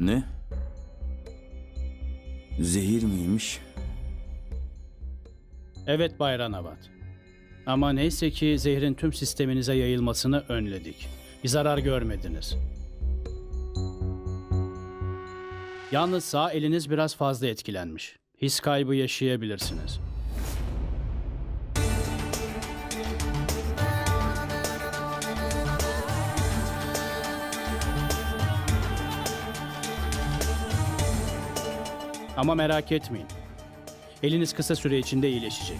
Ne? Zehir miymiş? Evet Bay Ranavat. Ama neyse ki zehrin tüm sisteminize yayılmasını önledik. Bir zarar görmediniz. Yalnız sağ eliniz biraz fazla etkilenmiş. His kaybı yaşayabilirsiniz. Ama merak etmeyin. Eliniz kısa süre içinde iyileşecek.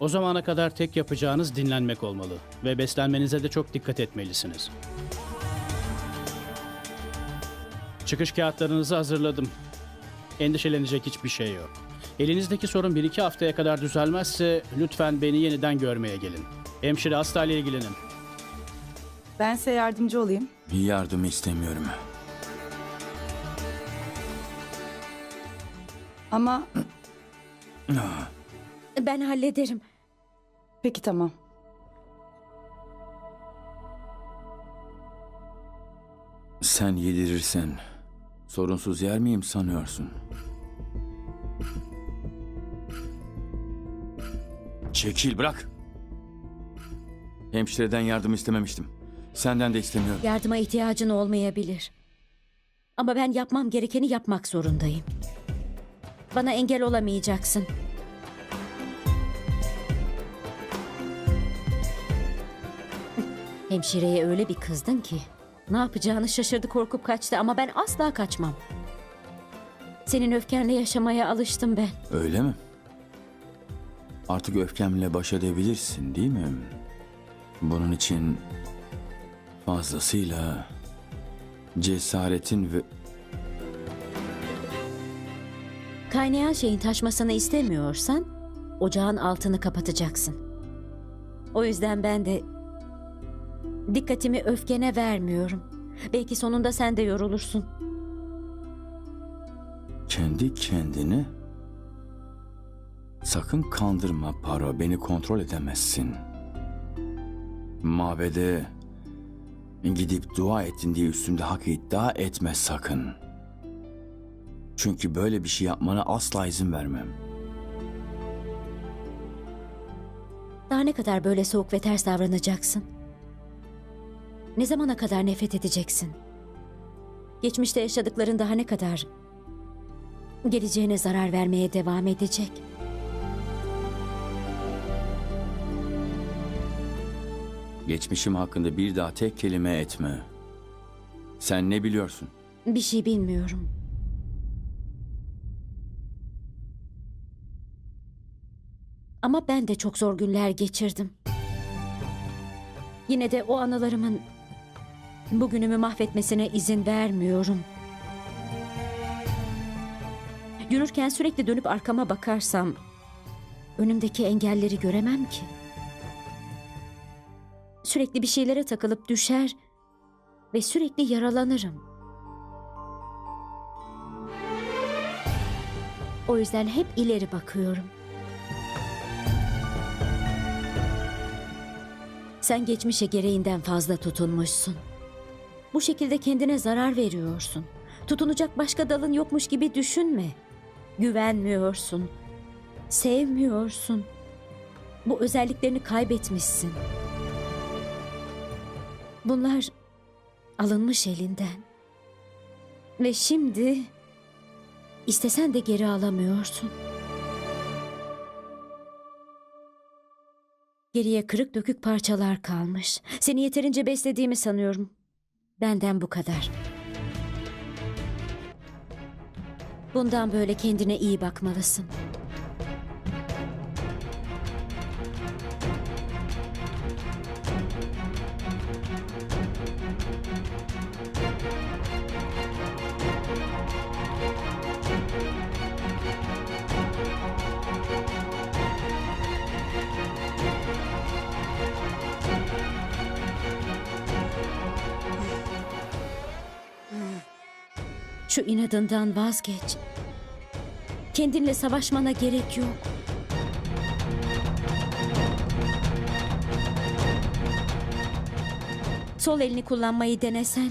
O zamana kadar tek yapacağınız dinlenmek olmalı ve beslenmenize de çok dikkat etmelisiniz. Çıkış kağıtlarınızı hazırladım. Endişelenecek hiçbir şey yok. Elinizdeki sorun 1-2 haftaya kadar düzelmezse lütfen beni yeniden görmeye gelin. Hemşire hastayla ilgilenin. Ben size yardımcı olayım. Yardım istemiyorum. Ama Ben hallederim. peki tamam. Sen yedirirsen sorunsuz yer miyim sanıyorsun? Çekil bırak. Hemşireden yardım istememiştim. Senden de istemiyorum. Yardıma ihtiyacın olmayabilir. Ama ben yapmam gerekeni yapmak zorundayım. Bana engel olamayacaksın. Hemşireye öyle bir kızdın ki ne yapacağını şaşırdı korkup kaçtı ama ben asla kaçmam. Senin öfkenle yaşamaya alıştım ben. Öyle mi? Artık öfkemle baş edebilirsin değil mi? Bunun için fazlasıyla cesaretin ve Kaynayan şeyin taşmasını istemiyorsan ocağın altını kapatacaksın. O yüzden ben de dikkatimi öfkene vermiyorum. Belki sonunda sen de yorulursun. kendi kendini sakın kandırma Paro. Beni kontrol edemezsin. Mabede gidip dua ettin diye üstümde hak iddia etme sakın. Çünkü böyle bir şey yapmana asla izin vermem. Daha ne kadar böyle soğuk ve ters davranacaksın? Ne zamana kadar nefret edeceksin? Geçmişte yaşadıkların daha ne kadar geleceğine zarar vermeye devam edecek? Geçmişim hakkında bir daha tek kelime etme. Sen ne biliyorsun? Bir şey bilmiyorum. Ama ben de çok zor günler geçirdim. Yine de o anılarımın bugünümü mahvetmesine izin vermiyorum. Yürürken sürekli dönüp arkama bakarsam önümdeki engelleri göremem ki. Sürekli bir şeylere takılıp düşer ve sürekli yaralanırım. O yüzden hep ileri bakıyorum. Sen geçmişe gereğinden fazla tutunmuşsun. Bu şekilde kendine zarar veriyorsun. Tutunacak başka dalın yokmuş gibi düşünme. Güvenmiyorsun. Sevmiyorsun. Bu özelliklerini kaybetmişsin. Bunlar alınmış elinden. Ve şimdi istesen de geri alamıyorsun. Geriye kırık dökük parçalar kalmış. Seni yeterince beslediğimi sanıyorum. Benden bu kadar. Bundan böyle kendine iyi bakmalısın. Şu inadından vazgeç. Kendinle savaşmana gerek yok. Sol elini kullanmayı denesen.